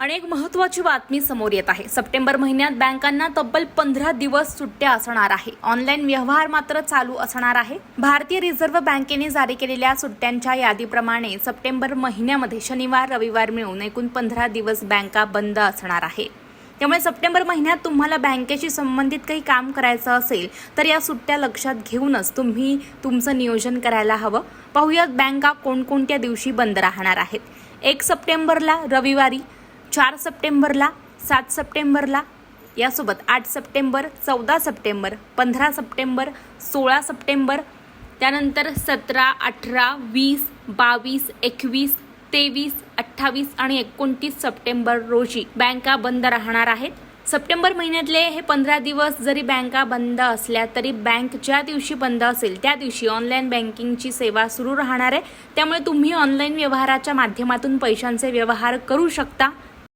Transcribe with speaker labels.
Speaker 1: अनेक महत्वाची बातमी समोर येत आहे. सप्टेंबर महिन्यात बँकांना तब्बल पंधरा दिवस सुट्ट्या असणार आहे. ऑनलाईन व्यवहार मात्र चालू असणार आहे. भारतीय रिझर्व्ह बँकेने जारी केलेल्या सुट्ट्यांच्या यादीप्रमाणे सप्टेंबर महिन्यामध्ये शनिवार रविवार मिळून एकूण पंधरा दिवस बँका बंद असणार आहे. त्यामुळे सप्टेंबर महिन्यात तुम्हाला बँकेशी संबंधित काही काम करायचं असेल तर या सुट्ट्या लक्षात घेऊनच तुम्ही तुमचं नियोजन करायला हवं. पाहूयात बँका कोणकोणत्या दिवशी बंद राहणार आहेत. एक सप्टेंबरला रविवारी चार सप्टेंबरला सात सप्टेंबरला यासोबत आठ सप्टेंबर चौदा सप्टेंबर पंधरा सप्टेंबर सोळा सप्टेंबर त्यानंतर सतरा अठरा वीस बावीस एकवीस तेवीस अठ्ठावीस आणि एकोणतीस सप्टेंबर रोजी बँका बंद राहणार आहेत. सप्टेंबर महिन्यातले हे पंधरा दिवस जरी बँका बंद असल्या तरी बँक ज्या दिवशी बंद असेल त्या दिवशी ऑनलाईन बँकिंगची सेवा सुरू राहणार आहे. त्यामुळे तुम्ही ऑनलाईन व्यवहाराच्या माध्यमातून पैशांचे व्यवहार करू शकता.